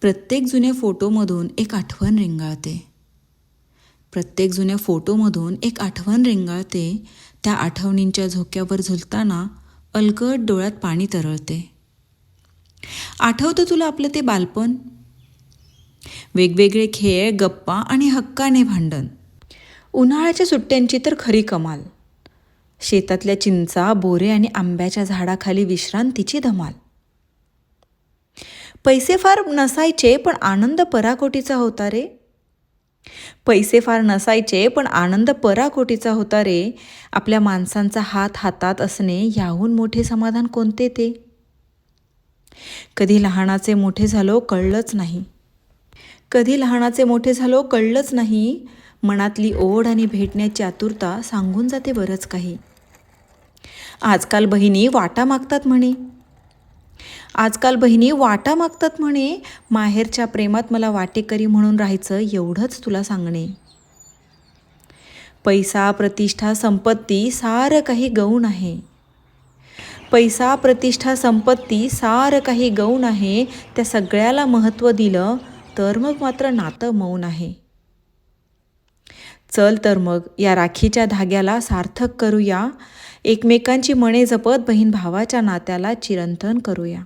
प्रत्येक जुन्या फोटोमधून एक आठवण रेंगाळते. प्रत्येक जुन्या फोटोमधून एक आठवण रेंगाळते त्या आठवणींच्या झोक्यावर झुलताना अलगट डोळ्यात पाणी तरळते. आठवतं तुला आपलं ते बालपण? वेगवेगळे खेळ गप्पा आणि हक्काने भांडण. उन्हाळ्याच्या सुट्ट्यांची तर खरी कमाल. शेतातल्या चिंचा बोरे आणि आंब्याच्या झाडाखाली विश्रांतीची धमाल. पैसे फार नसायचे पण आनंद पराकोटीचा होता रे. पैसे फार नसायचे पण आनंद पराकोटीचा होता रे. आपल्या माणसांचा हात हातात असणे याहून मोठे समाधान कोणते ते? कधी लहानाचे मोठे झालो कळलंच नाही. कधी लहानाचे मोठे झालो कळलंच नाही. मनातली ओढ आणि भेटण्याची आतुरता सांगून जाते बरंच काही. आजकाल बहिणी वाटा मागतात म्हणे. आजकाल बहिणी वाटा मागतात म्हणे. माहेरच्या प्रेमात मला वाटेकरी म्हणून राहायचं एवढंच तुला सांगणे. पैसा प्रतिष्ठा संपत्ती सारं काही गौण आहे. पैसा प्रतिष्ठा संपत्ती सारं काही गौण आहे. त्या सगळ्याला महत्त्व दिलं तर मग मात्र नातं मौन आहे. चल तर मग या राखीच्या धाग्याला सार्थक करूया. एकमेकांची मणे जपत बहीण भावाच्या नात्याला चिरंतन करूया.